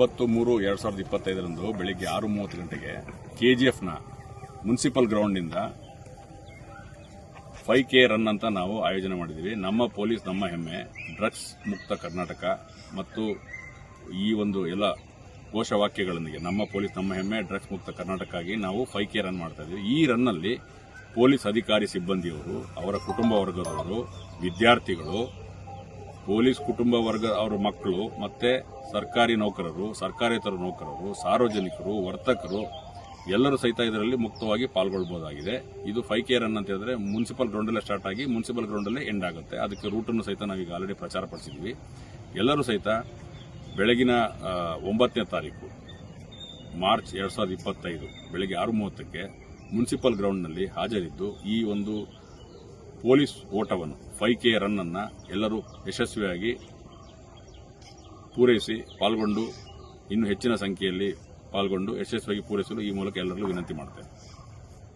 ಒಂಬತ್ತು ಮೂರು ಎರಡು ಸಾವಿರದ ಇಪ್ಪತ್ತೈದರಂದು ಬೆಳಿಗ್ಗೆ ಆರು ಮೂವತ್ತು ಗಂಟೆಗೆ ಕೆಜಿಎಫ್ನ ಮುನ್ಸಿಪಲ್ ಗ್ರೌಂಡ್ನಿಂದ ಫೈವ್ ಕೆ ರನ್ ಅಂತ ನಾವು ಆಯೋಜನೆ ಮಾಡಿದ್ದೀವಿ. ನಮ್ಮ ಪೊಲೀಸ್, ನಮ್ಮ ಹೆಮ್ಮೆ, ಡ್ರಗ್ಸ್ ಮುಕ್ತ ಕರ್ನಾಟಕ ಮತ್ತು ಈ ಒಂದು ಎಲ್ಲ ಘೋಷವಾಕ್ಯಗಳೊಂದಿಗೆ ನಮ್ಮ ಪೊಲೀಸ್, ನಮ್ಮ ಹೆಮ್ಮೆ, ಡ್ರಗ್ಸ್ ಮುಕ್ತ ಕರ್ನಾಟಕಕ್ಕಾಗಿ ನಾವು ಫೈವ್ ಕೆ ರನ್ ಮಾಡ್ತಾ ಇದ್ದೀವಿ. ಈ ರನ್ನಲ್ಲಿ ಪೊಲೀಸ್ ಅಧಿಕಾರಿ ಸಿಬ್ಬಂದಿಯವರು, ಅವರ ಕುಟುಂಬ ವರ್ಗದವರು, ವಿದ್ಯಾರ್ಥಿಗಳು ಪೊಲೀಸ್ ಕುಟುಂಬ ವರ್ಗ ಅವರ ಮಕ್ಕಳು, ಮತ್ತೆ ಸರ್ಕಾರಿ ನೌಕರರು, ಸರ್ಕಾರೇತರ ನೌಕರರು, ಸಾರ್ವಜನಿಕರು, ವರ್ತಕರು, ಎಲ್ಲರೂ ಸಹಿತ ಇದರಲ್ಲಿ ಮುಕ್ತವಾಗಿ ಪಾಲ್ಗೊಳ್ಬಹುದಾಗಿದೆ ಇದು ಫೈ ಕೇರ್ ರನ್ ಅಂತ ಹೇಳಿದ್ರೆ ಮುನ್ಸಿಪಲ್ ಗ್ರೌಂಡಲ್ಲೇ ಸ್ಟಾರ್ಟ್ ಆಗಿ ಮುನ್ಸಿಪಲ್ ಗ್ರೌಂಡಲ್ಲೇ ಎಂಡ್ ಆಗುತ್ತೆ. ಅದಕ್ಕೆ ರೂಟನ್ನು ಸಹಿತ ನಾವೀಗ ಆಲ್ರೆಡಿ ಪ್ರಚಾರ ಪಡಿಸಿದ್ವಿ. ಎಲ್ಲರೂ ಸಹಿತ ಬೆಳಗಿನ ಒಂಬತ್ತನೇ ತಾರೀಕು, ಮಾರ್ಚ್ ಎರಡು ಸಾವಿರದ ಇಪ್ಪತ್ತೈದು, ಬೆಳಗ್ಗೆ ಆರು ಮೂವತ್ತಕ್ಕೆ ಮುನ್ಸಿಪಲ್ ಗ್ರೌಂಡ್ನಲ್ಲಿ ಹಾಜರಿದ್ದು ಈ ಒಂದು ಪೊಲೀಸ್ ಓಟವನ್ನು ಫೈವ್ ಕೆ ರನ್ನನ್ನು ಎಲ್ಲರೂ ಯಶಸ್ವಿಯಾಗಿ ಪೂರೈಸಿ ಪಾಲ್ಗೊಂಡು ಇನ್ನು ಹೆಚ್ಚಿನ ಸಂಖ್ಯೆಯಲ್ಲಿ ಪಾಲ್ಗೊಂಡು ಯಶಸ್ವಿಯಾಗಿ ಪೂರೈಸಲು ಈ ಮೂಲಕ ಎಲ್ಲರಿಗೂ ವಿನಂತಿ ಮಾಡ್ತೇನೆ.